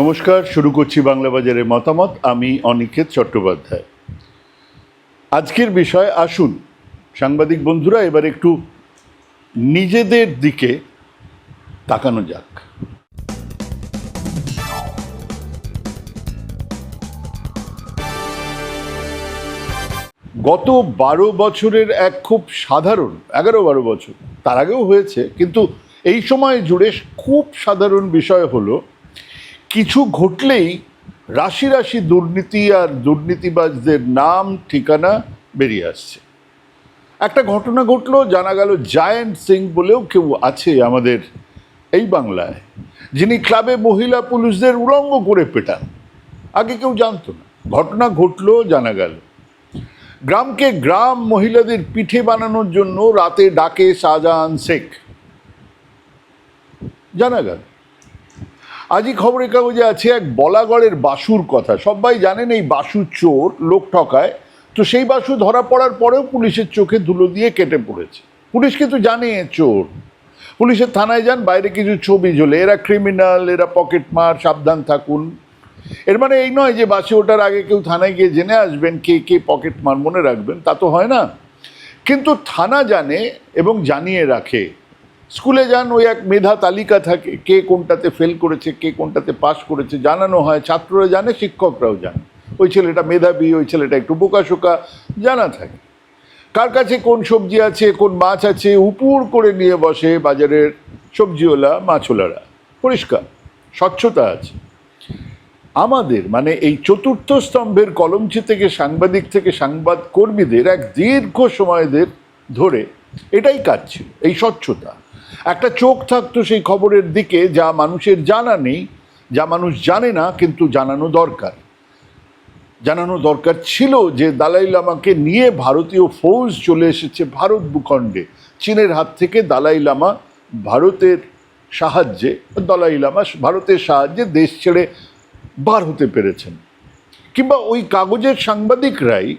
নমস্কার, শুরু করছি বাংলা বাজারের মতামত। আমি অনিকেত চট্টোপাধ্যায়। আজকের বিষয় আসুন, সাংবাদিক বন্ধুরা, এবার একটু নিজেদের দিকে তাকানো যাক। গত বারো বছরের এক খুব সাধারণ, এগারো বারো বছর, তার আগেও হয়েছে, কিন্তু এই সময় জুড়ে খুব সাধারণ বিষয় হলো কিছু ঘটলেই রাশি রাশি দুর্নীতি আর দুর্নীতিবাজদের নাম, ঠিকানা বেরিয়ে আসছে। একটা ঘটনা ঘটলো, জানা গেল জায়েন্ট সিং বলেও কেউ আছে আমাদের এই বাংলায়, যিনি ক্লাবে মহিলা পুলিশদের উলঙ্গ করে পেটান। আগে কেউ জানতো না। ঘটনা ঘটলো, জানা গেল। গ্রামকে গ্রাম মহিলাদের পিঠে বানানোর জন্য রাতে ডাকে শাহজাহান শেখ। জানা গেল। আজই খবরের কাগজে আছে, এক বলাগড়ের বাসুর কথা। সবাই জানেন এই বাসু চোর লোক ঠকায়, তো সেই বাসু ধরা পড়ার পরেও পুলিশের চোখে ধুলো দিয়ে কেটে পড়েছে। পুলিশ কিন্তু জানে চোর। পুলিশের থানায় যান, বাইরে কিছু ছবি ঝোলে। এরা ক্রিমিনাল এরা পকেট মার, সাবধান থাকুন। এর মানে এই নয় যে বাসে ওঠার আগে কেউ থানায় গিয়ে জেনে আসবেন কে কে পকেট মার মনে রাখবেন, তা তো হয় না। কিন্তু থানা জানে এবং জানিয়ে রাখে স্কুলে যান, ওই এক মেধা তালিকা থাকে, কে কোনটাতে ফেল করেছে, কে কোনটাতে পাস করেছে, জানানো হয়, ছাত্ররা জানে, শিক্ষকরাও জানে। ওই ছেলেটা মেধাবী, ওই ছেলেটা একটু বোকাশোকা, জানা থাকে। কার কাছে কোন সবজি আছে, কোন মাছ আছে, উপুর করে নিয়ে বসে বাজারের সবজিওয়ালা, মাছওয়ালারা। পরিষ্কার, স্বচ্ছতা আছে। আমাদের মানে এই চতুর্থ স্তম্ভের কলমচি থেকে সাংবাদিক থেকে সংবাদ কর্মীদের এক দীর্ঘ সময়দের ধরে, এটাই কাজ ছিল, এই স্বচ্ছতা। একটা চোখ থাকতো সেই খবরের দিকে, যা মানুষের জানা নেই, যা মানুষ জানে না, কিন্তু জানানো দরকার। জানানো দরকার ছিল যে দালাই লামাকে নিয়ে ভারতীয় ফৌজ চলে এসেছে ভারত ভূখণ্ডে। চীনের হাত থেকে দালাই লামা ভারতের সাহায্যে, দলাই লামা ভারতের সাহায্যে দেশ ছেড়ে বার হতে পেরেছেন। কিংবা ওই কাগজের সাংবাদিকরাই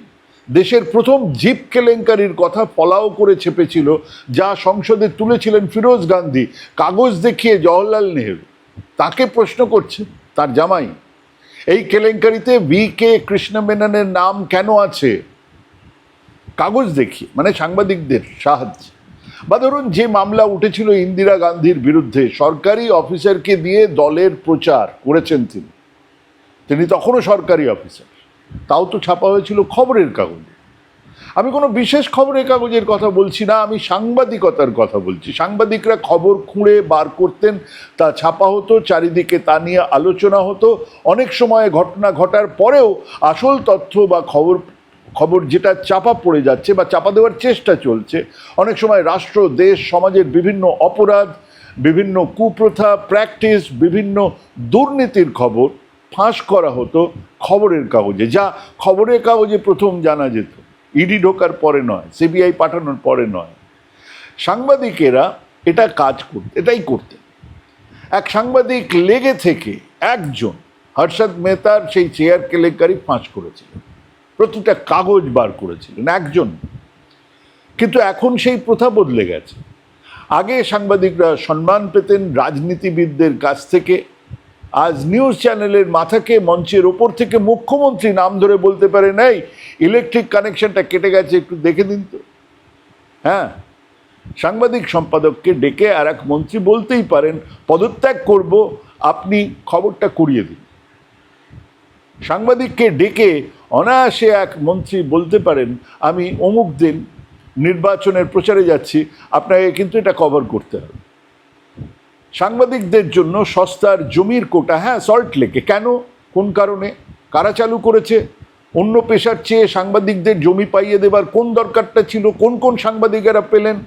দেশের প্রথম জিপ কেলেঙ্কারির কথা ফলাও করে চেপেছিল যা সংসদে তুলেছিলেন ফিরোজ গান্ধী। কাগজ দেখিয়ে জওহরলাল নেহরু। তাকে প্রশ্ন করছে তার জামাই, এই কেলেঙ্কারিতে বি কে কৃষ্ণমেননের নাম কেন আছে? কাগজ দেখিয়ে মানে সাংবাদিকদের সাহায্যে। বা ধরুন, যে মামলা উঠেছিল ইন্দিরা গান্ধীর বিরুদ্ধে, সরকারি অফিসারকে দিয়ে দলের প্রচার করেছেন তিনি। তিনি তখনও সরকারি অফিসার। তাও তো ছাপা হয়েছিল খবরের কাগজে। আমি কোনো বিশেষ খবরের কাগজের কথা বলছি না, আমি সাংবাদিকতার কথা বলছি। সাংবাদিকরা খবর খুঁড়ে বার করতেন, তা ছাপা হতো, চারিদিকে তা নিয়ে আলোচনা হতো। অনেক সময় ঘটনা ঘটার পরেও আসল তথ্য বা খবর খবর যেটা চাপা পড়ে যাচ্ছে বা চাপা দেওয়ার চেষ্টা চলছে। অনেক সময় রাষ্ট্র, দেশ, সমাজের বিভিন্ন অপরাধ, বিভিন্ন কুপ্রথা প্র্যাকটিস বিভিন্ন দুর্নীতির খবর ফাঁস করা হতো। খবরের কাগজে, যা খবরের কাগজে প্রথম জানা যেত। ইডি ঢোকার পরে নয় সিবিআই পাঠানোর পরে নয়। সাংবাদিকেরা এটা কাজ করতে, এটাই করতেন এক সাংবাদিক লেগে থেকে একজন, হর্ষদ মেহতার সেই চেয়ার কেলেঙ্কারি ফাঁস করেছিলেন প্রতিটা কাগজ বার করেছিলেন, একজন। কিন্তু এখন সেই প্রথা বদলে গেছে। আগে সাংবাদিকরা সম্মান পেতেন রাজনীতিবিদদের কাছ থেকে আজ নিউজ চ্যানেলের মাথাকে, মঞ্চের ওপর থেকে মুখ্যমন্ত্রী নাম ধরে বলতে পারে নাই ইলেকট্রিক কানেকশনটা কেটে গেছে, একটু দেখে দিন তো। হ্যাঁ সাংবাদিক সম্পাদককে ডেকে আর এক মন্ত্রী বলতেই পারেন, পদত্যাগ করব, আপনি খবরটা করিয়ে দিন। সাংবাদিককে ডেকে অনায়াসে এক মন্ত্রী বলতে পারেন, আমি অমুক দিন নির্বাচনের প্রচারে যাচ্ছি, আপনাকে কিন্তু এটা কভার করতে হবে। সাংবাদিকদের জন্য সস্তার জমির কোটা হ্যাঁ সল্ট লেকে কেন? কোন কারণে? কারা চালু করেছে? অন্য পেশার চেয়ে সাংবাদিকদের জমি পাইয়ে দেবার কোন দরকারটা ছিল? কোন কোন সাংবাদিকেরা পেলেন?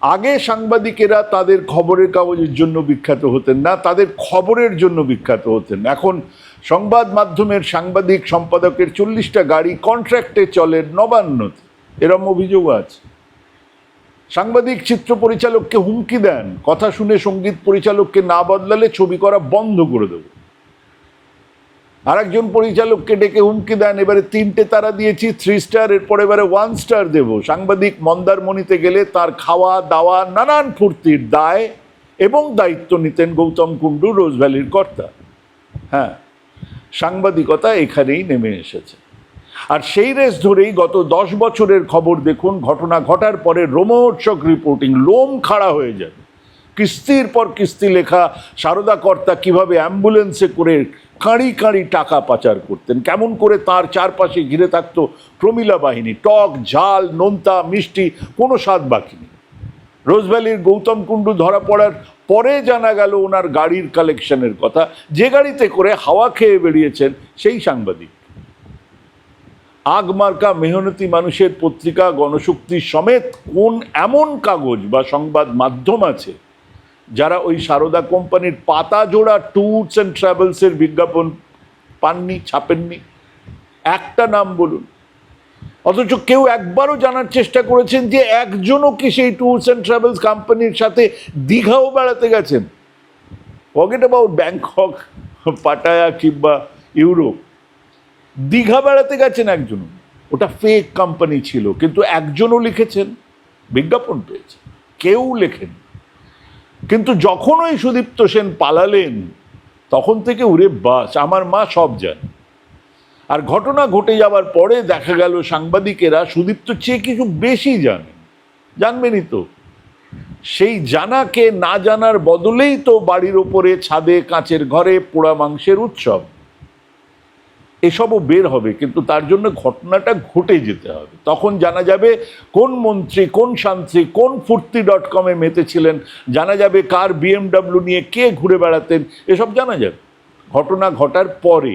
আগে সাংবাদিকেরা তাদের খবরের কাগজের জন্য বিখ্যাত হতেন না, তাদের খবরের জন্য বিখ্যাত হতেন। এখন সংবাদ মাধ্যমের সাংবাদিক সম্পাদকের চল্লিশটা গাড়ি কন্ট্রাক্টে চলে নবান্নতে। এরম অভিযোগ আছে। সাংবাদিক চিত্র পরিচালককে হুমকি দেন, কথা শুনে সংগীত পরিচালককে না বদলালে ছবি করা বন্ধ করে দেবো। আরেকজন পরিচালককে ডেকে হুমকি দেন, এবারে তিনটে তারা দিয়েছি থ্রি স্টার এরপর এবারে ওয়ান স্টার দেব। সাংবাদিক মন্দারমণিতে গেলে তার খাওয়া, দাওয়া, নানান ফুর্তির দায় এবং দায়িত্ব নিতেন গৌতম কুণ্ডু, রোজ ভ্যালির কর্তা। হ্যাঁ সাংবাদিকতা এখানেই নেমে এসেছে। আর সেই রেস ধরেই গত দশ বছরের খবর দেখুন, ঘটনা ঘটার পরে রোমহর্ষক রিপোর্টিং লোম খাড়া হয়ে যাবে কিস্তির পর কিস্তি লেখা সারদা কর্তা কীভাবে অ্যাম্বুলেন্সে করে কাঁড়ি কাঁড়ি টাকা পাচার করতেন, কেমন করে তার চারপাশে ঘিরে থাকতো প্রমিলা বাহিনী, টক, ঝাল, নোনতা, মিষ্টি, কোনো স্বাদ বাকি নেই। রোজভ্যালির গৌতম কুণ্ডু ধরা পড়ার পরে জানা গেল ওনার গাড়ির কালেকশনের কথা। যে গাড়িতে করে হাওয়া খেয়ে বেরিয়েছেন সেই সাংবাদিক। আগমার্কা মেহনতি মানুষের পত্রিকা, গণশক্তি সমেত কোন এমন কাগজ বা সংবাদ মাধ্যম আছে যারা ওই সারদা কোম্পানির পাতা জোড়া ট্যুরস অ্যান্ড ট্রাভেলসের বিজ্ঞাপন পাননি, ছাপেননি? একটা নাম বলুন। অথচ কেউ একবারও জানার চেষ্টা করেছেন যে একজনও কি সেই ট্যুরস অ্যান্ড ট্রাভেলস কোম্পানির সাথে দীঘাও বেড়াতে গেছেন। ফগেট অ্যাবাউট ব্যাংকক পাটায়া কিংবা ইউরোপ দীঘা বেড়াতে গেছেন একজন। ওটা ফেক কোম্পানি ছিল, কিন্তু একজনও লিখেছেন, বিজ্ঞাপন পেয়েছে কেউ লেখেন কিন্তু যখন ওই সুদীপ্ত সেন পালালেন, তখন থেকে উড়ে বাস, আমার মা সব জানে। আর ঘটনা ঘটে যাওয়ার পরে দেখা গেল সাংবাদিকেরা, সুদীপ্ত চেয়ে কিছু বেশি জানেন জানবেনই তো। সেই জানাকে না জানার বদলেই তো বাড়ির ওপরে ছাদে কাঁচের ঘরে পোড়া মাংসের উৎসব। এসবও বের হবে, কিন্তু তার জন্য ঘটনাটা ঘটে যেতে হবে। তখন জানা যাবে কোন মন্ত্রী, কোন শান্তি কোন ফুর্তি ডট কমে মেতেছিলেন, জানা যাবে কার বিএমডাব্লিউ নিয়ে কে ঘুরে বেড়াতেন, এসব জানা যাবে। ঘটনা ঘটার পরে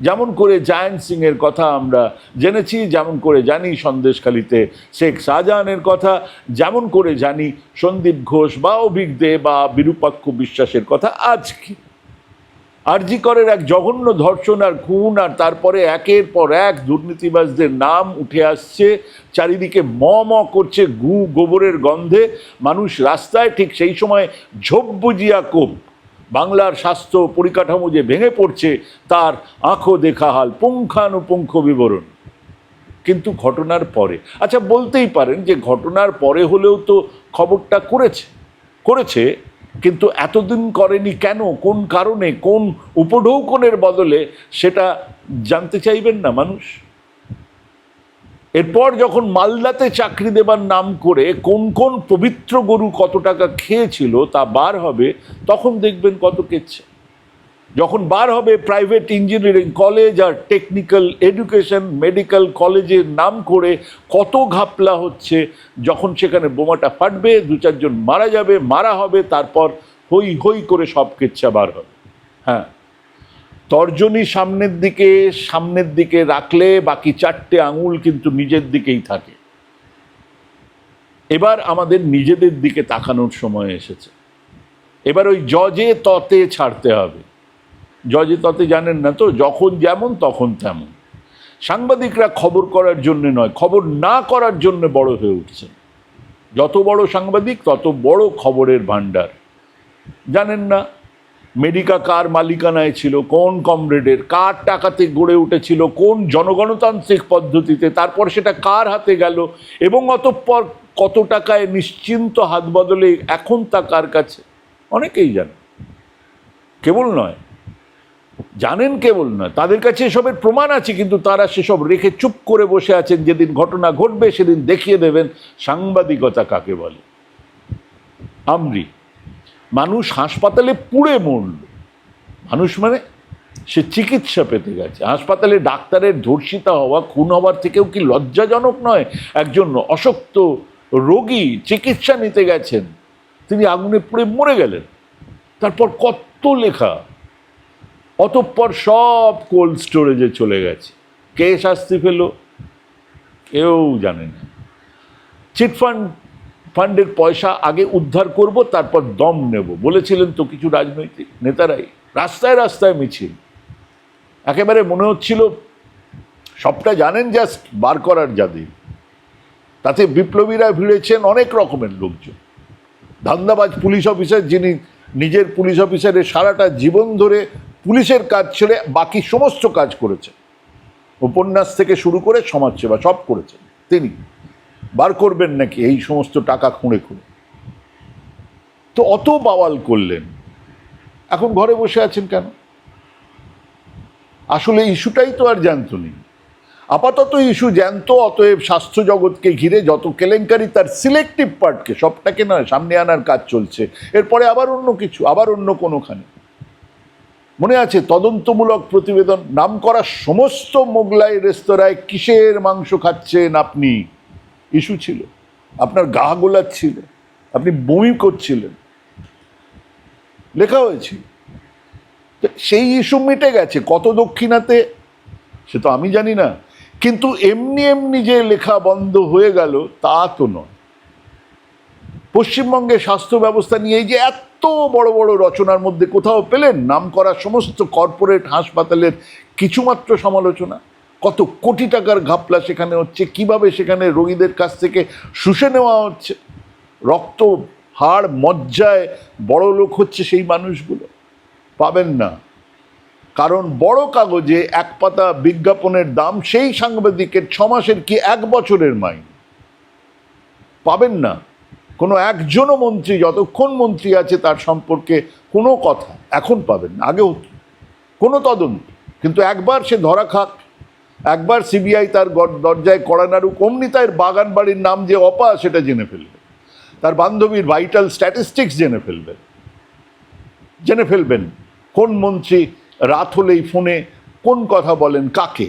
যেমন করে জায়ান্ট সিংয়ের কথা আমরা জেনেছি, যেমন করে জানি সন্দেশখালিতে শেখ শাহজাহানের কথা, যেমন করে জানি সন্দীপ ঘোষ বা অভিক দে বা বিরূপাক্ষ বিশ্বাসের কথা আজকে। আরজি করের এক জঘন্য ধর্ষণ আর খুন, আর তারপরে একের পর এক দুর্নীতিবাজদের নাম উঠে আসছে। চারিদিকে ম ম করছে গু গোবরের গন্ধে। মানুষ রাস্তায় ঠিক সেই সময় ঝোপ বুঝিয়া কোপ বাংলার স্বাস্থ্য পরিকাঠামো যে ভেঙে পড়ছে, তার আঁখো দেখা হাল পুঙ্খানুপুঙ্খ বিবরণ। কিন্তু ঘটনার পরে আচ্ছা বলতেই পারেন যে ঘটনার পরে হলেও তো খবরটা করেছে করেছে। কিন্তু এতদিন করেনি কেন? কোন কারণে? কোন উপঢৌকনের বদলে সেটা জানতে চাইবেন না মানুষ? এরপর যখন মালদাতে চাকরি দেবার নাম করে কোন কোন পবিত্র গরু কত টাকা খেয়েছিল তা বার হবে, তখন দেখবেন কত কেচ্ছে। যখন বার হবে প্রাইভেট ইঞ্জিনিয়ারিং কলেজ আর টেকনিক্যাল এডুকেশন মেডিকেল কলেজের নাম করে কত ঘাপলা হচ্ছে, যখন সেখানে বোমাটা ফাটবে, দু চারজন মারা যাবে, মারা হবে, তারপর হই হই করে সব কেচ্ছা বার হবে। হ্যাঁ। তর্জনী সামনের দিকে সামনের দিকে রাখলে বাকি চারটে আঙুল কিন্তু নিজের দিকেই থাকে। এবার আমাদের নিজেদের দিকে তাকানোর সময় এসেছে। এবার ওই জজে ততে ছাড়তে হবে। জজে ততে জানেন না তো যখন যেমন তখন তেমন। সাংবাদিকরা খবর করার জন্য নয়, খবর না করার জন্য বড় হয়ে উঠছে যত বড় সাংবাদিক, তত বড় খবরের ভাণ্ডার। জানেন না, মেডিকা কার মালিকানায় ছিল, কোন কমরেডের, কার টাকাতে গড়ে উঠেছিল, কোন জনগণতান্ত্রিক পদ্ধতিতে, তারপর সেটা কার হাতে গেল, এবং অতঃপর কত টাকায় নিশ্চিন্ত হাত বদলে এখন তা কার কাছে? অনেকেই জানে। কেবল নয় জানেন কেবল নয় তাদের কাছে এসবের প্রমাণ আছে, কিন্তু তারা সেসব রেখে চুপ করে বসে আছেন, যেদিন ঘটনা ঘটবে সেদিন দেখিয়ে দেবেন সাংবাদিকতা কাকে বলে। আমরি, মানুষ হাসপাতালে পুড়ে মরল। মানুষ মানে সে চিকিৎসা পেতে গেছে। হাসপাতালে ডাক্তারের ধর্ষিতা হওয়া, খুন হওয়ার থেকেও কি লজ্জাজনক নয়? একজন অশক্ত রোগী চিকিৎসা নিতে গেছেন, তিনি আগুনে পুড়ে মরে গেলেন। তারপর কত লেখা অতঃপর সব কোল্ড স্টোরেজে চলে গেছে। কে শাস্তি পেল? কেউ জানে না। চিটফান্ড ফান্ডের পয়সা আগে উদ্ধার করব, তারপর দম নেব। বলেছিলেন তো কিছু রাজনৈতিক নেতারাই। রাস্তায় রাস্তায় মিছিল। একেবারে মনে হচ্ছিল, সবটা জানেন জাস্ট বার করার যাদের তাতে বিপ্লবীরা ভিড়েছেন অনেক রকমের লোকজন। ধান্দাবাজ পুলিশ অফিসার যিনি নিজের পুলিশ অফিসারের সারাটা জীবন ধরে পুলিশের কাজ ছেড়ে বাকি সমস্ত কাজ করেছেন। উপন্যাস থেকে শুরু করে সমাজসেবা সব করেছেন তিনি। বার করবেন নাকি এই সমস্ত টাকা খুঁড়ে খুঁড়ে? তো অত বাওয়াল করলেন। এখন ঘরে বসে আছেন কেন? আসলে ইস্যুটাই তো আর জ্যান্ত নেই। আপাতত ইস্যু জ্যান্ত, অতএব স্বাস্থ্য জগৎকে ঘিরে যত কেলেঙ্কারি, তার সিলেক্টিভ পার্টকে সবটাকে নয় সামনে আনার কাজ চলছে। এরপরে আবার অন্য কিছু, আবার অন্য কোনোখানে। মনে আছে তদন্তমূলক প্রতিবেদন? নাম করা সমস্ত মোগলাই রেস্তোরাঁয় কিসের মাংস খাচ্ছেন আপনি? ইস্যু ছিল। আপনার গা গোলাচ্ছিল। আপনি বমি করছিলেন। লেখা হয়েছে। সেই ইস্যু মিটে গেছে। কত দক্ষিণাতে? সে তো আমি জানি না। কিন্তু এমনি এমনি যে লেখা বন্ধ হয়ে গেল, তা তো নয়। পশ্চিমবঙ্গের স্বাস্থ্য ব্যবস্থা নিয়ে যে এত বড় বড় রচনার মধ্যে কোথাও পেলেন? নাম করা সমস্ত কর্পোরেট হাসপাতালের কিছুমাত্র সমালোচনা? কত কোটি টাকার ঘাপলা সেখানে হচ্ছে? কীভাবে সেখানে রোগীদের কাছ থেকে শুষে নেওয়া হচ্ছে? রক্ত, হাড়, মজ্জায় বড় লোক হচ্ছে সেই মানুষগুলো? পাবেন না। কারণ বড় কাগজে এক পাতা বিজ্ঞাপনের দাম সেই সাংবাদিকের ছ মাসের কি এক বছরের মাইন? পাবেন না। কোনো একজনও মন্ত্রী, যতক্ষণ মন্ত্রী আছে তার সম্পর্কে কোনো কথা এখন পাবেন না, আগে হতো কোনো তদন্ত। কিন্তু একবার সে ধরা খাক, একবার সিবিআই তার দরজায় কড়া নাড়ুক, অমনি তার বাগান বাড়ির নাম যে অপা, সেটা জেনে ফেলবে। তার বান্ধবীর ভাইটাল স্ট্যাটিস্টিক্স জেনে ফেলবেন জেনে ফেলবেন কোন মন্ত্রী রাত হলেই ফোনে কোন কথা বলেন, কাকে?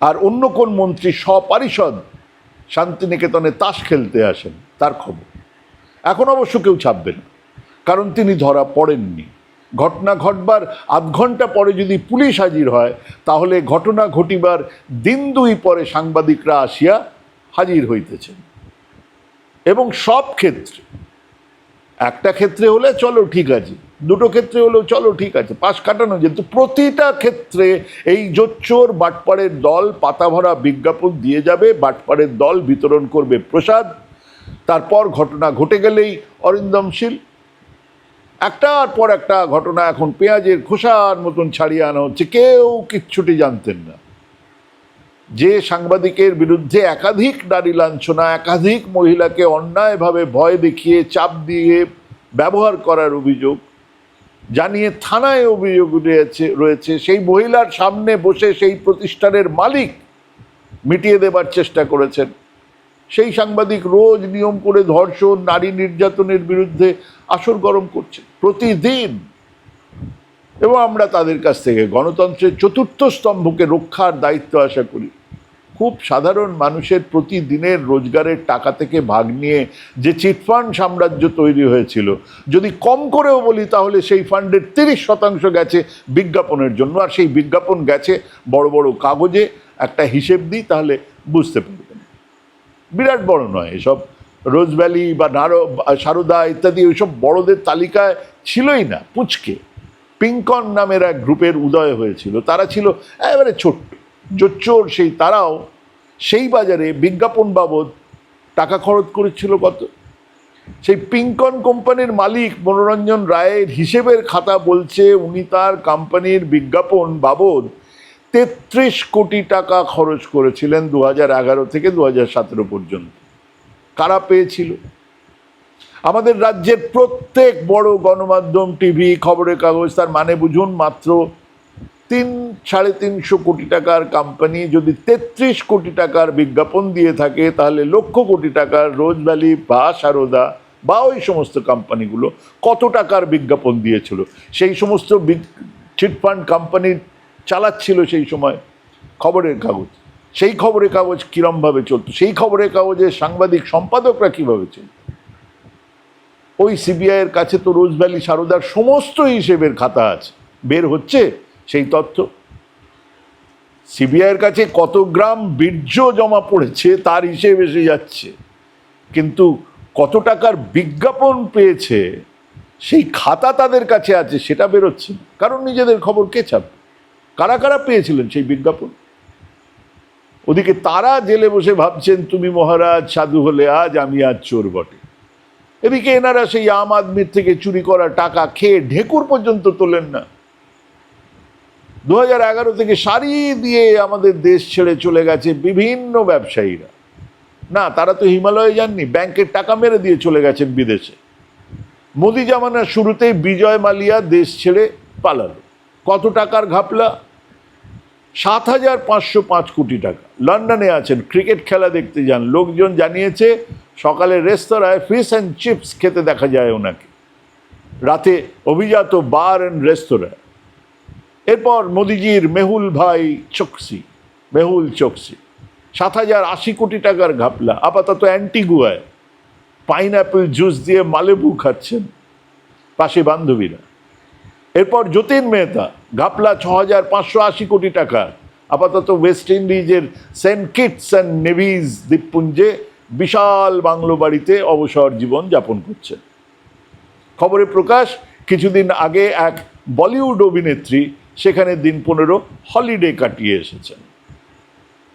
আর অন্য কোন মন্ত্রী সপারিষদ শান্তিনিকেতনে তাস খেলতে আসেন তার খবর। এখন অবশ্য কেউ ছাপবে না, কারণ তিনি ধরা পড়েননি। ঘটনা ঘটবার আধ ঘণ্টা পরে যদি পুলিশ হাজির হয়, তাহলে ঘটনা ঘটিবার দিন দুই পরে সাংবাদিকরা আসিয়া হাজির হইতেছেন। এবং সব ক্ষেত্রে, একটা ক্ষেত্রে হলে চলো ঠিক আছে, দুটো ক্ষেত্রে হলেও চলো ঠিক আছে, পাশ কাটানো যেত প্রতিটা ক্ষেত্রে এই জোচ্চোর বাটপাড়ের দল পাতা ভরা বিজ্ঞাপন দিয়ে যাবে, বাটপাড়ের দল বিতরণ করবে প্রসাদ তারপর ঘটনা ঘটে গেলেই অরিন্দমশীল। একটার পর একটা ঘটনা এখন পেঁয়াজের খোসার মতন ছাড়িয়ে আনা হচ্ছে, কেউ কিচ্ছুটি জানতেন না। যে সাংবাদিকের বিরুদ্ধে একাধিক নারী লাঞ্ছনা, একাধিক মহিলাকে অন্যায়ভাবে ভয় দেখিয়ে, চাপ দিয়ে ব্যবহার করার অভিযোগ জানিয়ে থানায় অভিযোগ রয়েছে রয়েছে, সেই মহিলার সামনে বসে সেই প্রতিষ্ঠানের মালিক মিটিয়ে দেবার চেষ্টা করেছেন। সেই সাংবাদিক রোজ নিয়ম করে ধর্ষণ, নারী নির্যাতনের বিরুদ্ধে আসর গরম করছে প্রতিদিন। এবং আমরা তাদের কাছ থেকে গণতন্ত্রের চতুর্থ স্তম্ভকে রক্ষার দায়িত্ব আশা করি। খুব সাধারণ মানুষের প্রতিদিনের রোজগারের টাকা থেকে ভাগ নিয়ে যে চিটফান্ড সাম্রাজ্য তৈরি হয়েছিল, যদি কম করেও বলি তাহলে সেই ফান্ডের তিরিশ শতাংশ গেছে বিজ্ঞাপনের জন্য। আর সেই বিজ্ঞাপন গেছে বড় বড় কাগজে, একটা হিসেব দিই তাহলে বুঝতে পারবেন। বিরাট বড় নয়। এসব রোজ ভ্যালি বা নারো, সারদা ইত্যাদি ওইসব বড়দের তালিকায় ছিলই না, পুচকে। পিঙ্কন নামের এক গ্রুপের উদয় হয়েছিল, তারা ছিল একেবারে ছোট্ট জোচ্চোর সেই তারাও সেই বাজারে বিজ্ঞাপন বাবদ টাকা খরচ করেছিল কত? সেই পিঙ্কন কোম্পানির মালিক মনোরঞ্জন রায়ের হিসেবের খাতা বলছে, উনি তার কোম্পানির বিজ্ঞাপন বাবদ তেত্রিশ কোটি টাকা খরচ করেছিলেন দু হাজার এগারো থেকে দু হাজার সতেরো পর্যন্ত। কারা পেয়েছিল? আমাদের রাজ্যের প্রত্যেক বড় গণমাধ্যম, টিভি, খবরের কাগজ, তার মানে বুঝুন মাত্র তিন, সাড়ে তিনশো কোটি টাকার কোম্পানি যদি তেত্রিশ কোটি টাকার বিজ্ঞাপন দিয়ে থাকে, তাহলে লক্ষ কোটি টাকার রোজ ভ্যালি বা সারদা বা ওই সমস্ত কোম্পানিগুলো কত টাকার বিজ্ঞাপন দিয়েছিল? সেই সমস্ত চিটফান্ড কোম্পানি চালাচ্ছিল সেই সময় খবরের কাগজ। সেই খবরের কাগজ কিরমভাবে চলতো? সেই খবরের কাগজের সাংবাদিক সম্পাদকরা কীভাবে চলত ওই সিবিআইয়ের কাছে তো রোজ ভ্যালি সারদার সমস্ত হিসেবের খাতা আছে। বের হচ্ছে সেই তথ্য। সিবিআইয়ের কাছে কত গ্রাম বীর্য জমা পড়েছে তার হিসেব এসে যাচ্ছে। কিন্তু কত টাকার বিজ্ঞাপন পেয়েছে, সেই খাতা তাদের কাছে আছে, সেটা বেরোচ্ছে কারণ নিজেদের খবর কে ছাপবে? কারা কারা পেয়েছিলেন সেই বিজ্ঞাপন? ওদিকে তারা জেলে বসে ভাবছেন, তুমি মহারাজ, সাধু হলে আজ আমি আজ চোর বটে। এদিকে এনারা সেই আম আদমির থেকে চুরি করা টাকা খেয়ে ঢেকুর পর্যন্ত তোলেন না। দু এগারো থেকে সারি দিয়ে আমাদের দেশ ছেড়ে চলে গেছে বিভিন্ন ব্যবসায়ীরা। না, তারা তো হিমালয়ে যাননি, ব্যাংকের টাকা মেরে দিয়ে চলে গেছেন বিদেশে। মোদি জামানার শুরুতেই বিজয় মালিয়া দেশ ছেড়ে পালালো। কত টাকার ঘাপলা? সাত হাজার পাঁচশো পাঁচ কোটি টাকা। লন্ডনে আছেন, ক্রিকেট খেলা দেখতে যান। লোকজন জানিয়েছে, সকালে রেস্তোরাঁয় ফিশ অ্যান্ড চিপস খেতে দেখা যায় ওনাকে। রাতে অভিজাত বার অ্যান্ড রেস্তোরাঁ এরপর মোদিজির মেহুল ভাই চোকসি, মেহুল চোকসি। সাত হাজার আশি কোটি টাকার ঘাপলা। আপাতত অ্যান্টিগুয়ায়। পাইনঅ্যাপেল জুস দিয়ে মালেবু খাচ্ছেন পাশে বান্ধবীরা। এরপর যতীন মেহতা, ঘাপলা ছ হাজার পাঁচশো আশি কোটি টাকা। আপাতত ওয়েস্ট ইন্ডিজের সেন্ট কিটস অ্যান্ড নেভিজ দ্বীপপুঞ্জে বিশাল বাংলো বাড়িতে অবসর জীবন যাপন করছেন। খবরে প্রকাশ, কিছুদিন আগে এক বলিউড অভিনেত্রী সেখানে দিন পনেরো হলিডে কাটিয়ে এসেছেন।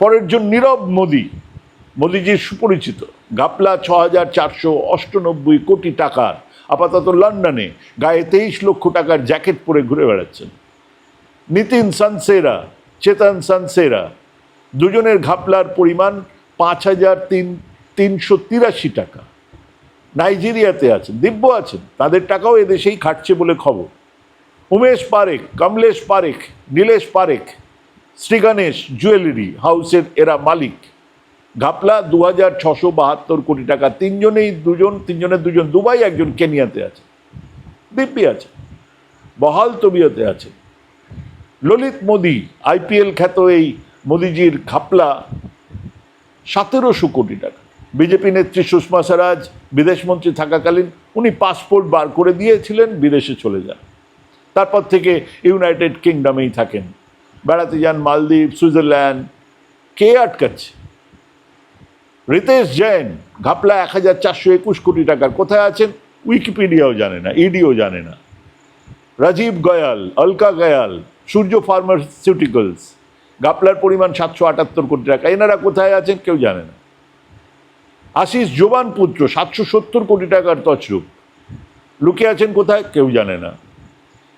পরের জন নীরব মোদি, মোদিজির সুপরিচিত গাপলা ছ হাজার চারশো অষ্টানব্বই কোটি টাকার আপাতত লন্ডনে গায়ে তেইশ লক্ষ টাকার জ্যাকেট পরে ঘুরে বেড়াচ্ছেন। নিতিন সানসেরা, চেতন সানসেরা, দুজনের ঘাপলার পরিমাণ পাঁচ হাজার তিন, তিনশো তিরাশি টাকা। নাইজেরিয়াতে আছেন, দিব্য আছেন, তাদের টাকাও এদেশেই খাটছে বলে খবর। উমেশ পারেখ, কমলেশ পারেখ, নীলেশ পারেখ, শ্রীগণেশ জুয়েলারি হাউসের এরা মালিক। ঘাপলা দু হাজার ছশো বাহাত্তর কোটি টাকা। তিনজনেই দুজন, তিনজনের দুজন দুবাই, একজন কেনিয়াতে আছে। দিব্যি আছে, বহাল তবিয়তে আছে। ললিত মোদি, আইপিএল খ্যাত এই মোদিজির ঘাপলা সতেরোশো কোটি টাকা। বিজেপি নেত্রী সুষমা স্বরাজ বিদেশমন্ত্রী থাকাকালীন উনি পাসপোর্ট বার করে দিয়েছিলেন, বিদেশে চলে যান। তারপর থেকে ইউনাইটেড কিংডমেই থাকেন। বেড়াতে যান মালদ্বীপ, সুইজারল্যান্ড, কে আটকাচ্ছে? রিতেশ জৈন, ঘাপলা এক হাজার চারশো একুশ কোটি টাকার, কোথায় আছেন? উইকিপিডিয়াও জানে না ইডিও জানে না। রাজীব গয়াল, অলকা গয়াল, সূর্য ফার্মাসিউটিক্যালস গাপলার পরিমাণ সাতশো আটাত্তর কোটি টাকা, এনারা কোথায় আছেন কেউ জানে না। আশিস জোবান পুত্র, সাতশো সত্তর কোটি টাকার তছরূপ। লুকিয়ে আছেন কোথায়? কেউ জানে না।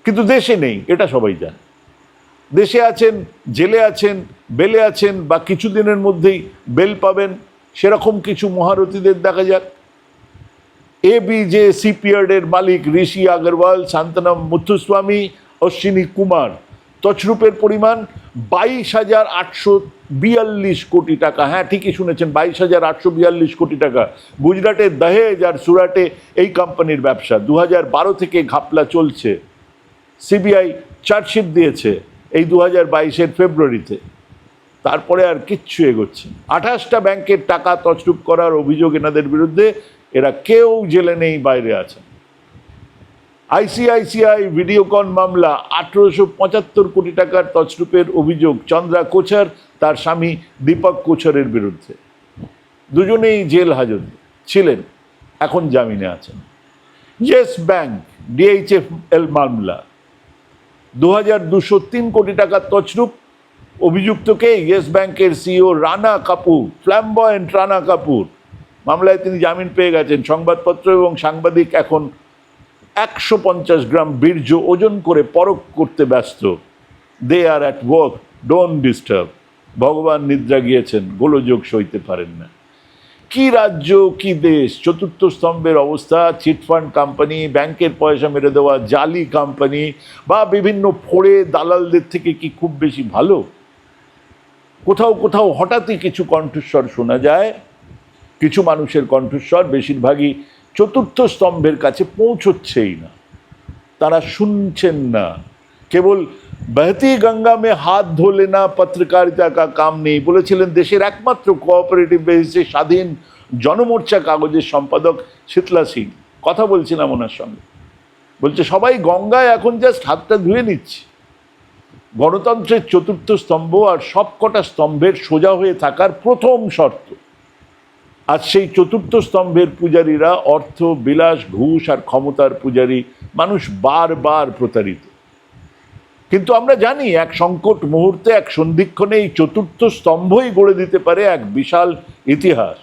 কিন্তু দেশে নেই, এটা সবাই জানে। দেশে আছেন, জেলে আছেন, বেলে আছেন, বা কিছুদিনের মধ্যেই বেল পাবেন সেরকম কিছু মহারথীদের দেখা যাক। এ বি জে সিপিয়ার্ডের মালিক ঋষি আগরওয়াল শান্তনম মুথুস্বামী অশ্বিনী কুমার। তছরূপের পরিমাণ বাইশ হাজার আটশো বিয়াল্লিশ কোটি টাকা। হ্যাঁ ঠিকই শুনেছেন, বাইশ হাজার আটশো বিয়াল্লিশ কোটি টাকা। গুজরাটের দহেজ আর সুরাটে এই কোম্পানির ব্যবসা। দু হাজার বারো থেকে ঘাপলা চলছে। সিবিআই চার্জশিট দিয়েছে এই দু হাজার বাইশের ফেব্রুয়ারিতে। তারপরে আর কিচ্ছু এগোচ্ছে আঠাশটা ব্যাংকের টাকা তছরূপ করার অভিযোগ এনাদের বিরুদ্ধে, এরা কেউ জেলে নেই, বাইরে আছেন আইসিআইসিআই ভিডিওকন মামলা, আঠেরোশো পঁচাত্তর কোটি টাকার তছরূপের অভিযোগ চন্দ্রা কোচার তার স্বামী দীপক কোচারের বিরুদ্ধে। দুজনেই জেল হাজতে, ছিলেন, এখন জামিনে আছেন। ইয়েস ব্যাংক ডিএইচএফ এল মামলা দু হাজার দুশো তিন কোটি টাকার তছরূপ অভিযুক্তকে ইয়েস ব্যাংকের সিইও রানা কাপুর ফ্ল্যাম্বয়েন্ট রানা কাপুর। মামলায় তিনি জামিন পেয়ে গেছেন। সংবাদপত্র এবং সাংবাদিক এখন একশো পঞ্চাশ গ্রাম বীর্য ওজন করে পরখ করতে ব্যস্ত। They are at work don't disturb ভগবান নিদ্রা গিয়েছেন, গোলযোগ সইতে পারেন না। কি রাজ্য, কি দেশ? চতুর্থ স্তম্ভের অবস্থা চিটফান্ড কোম্পানি ব্যাংকের পয়সা মেরে দেওয়া, জালি কোম্পানি বা বিভিন্ন ফোড়ে দালালদের থেকে কি খুব বেশি ভালো? কোথাও কোথাও হঠাৎই কিছু কণ্ঠস্বর শোনা যায়। কিছু মানুষের কণ্ঠস্বর বেশিরভাগই চতুর্থ স্তম্ভের কাছে পৌঁছচ্ছেই না। তারা শুনছেন না। কেবল, বহতি গঙ্গা মে হাত ধো না, পত্রকারিতা কা কাম নেই। বলেছিলেন দেশের একমাত্র কোঅপারেটিভ বেসিসে স্বাধীন জনমোর্চা কাগজের সম্পাদক শীতলা সিং। কথা বলছিলাম ওনার সঙ্গে। বলছে, সবাই গঙ্গায় এখন জাস্ট হাতটা ধুয়ে নিচ্ছে। গণতন্ত্রের চতুর্থ স্তম্ভ আর সবকটা স্তম্ভের সোজা হয়ে থাকার প্রথম শর্ত। আর সেই চতুর্থ স্তম্ভের পূজারীরা অর্থ, বিলাস, ঘুষ আর ক্ষমতার পূজারী মানুষ বারবার প্রতারিত। কিন্তু আমরা জানি এক সংকট মুহূর্তে, এক সন্ধিক্ষণে এই চতুর্থ স্তম্ভই গড়ে দিতে পারে এক বিশাল ইতিহাস,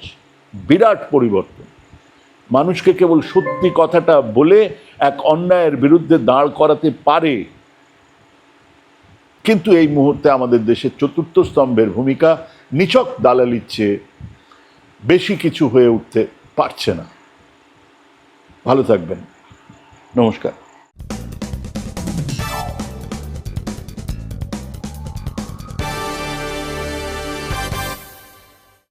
বিরাট পরিবর্তন। মানুষকে কেবল সত্যি কথাটা বলে এক অন্যায়ের বিরুদ্ধে দাঁড় করাতে পারে কিন্তু এই মুহূর্তে আমাদের দেশের চতুর্থ স্তম্ভের ভূমিকা নিচক দালালির চেয়ে বেশি কিছু হয়ে উঠতে পারছে না। ভালো থাকবেন। নমস্কার।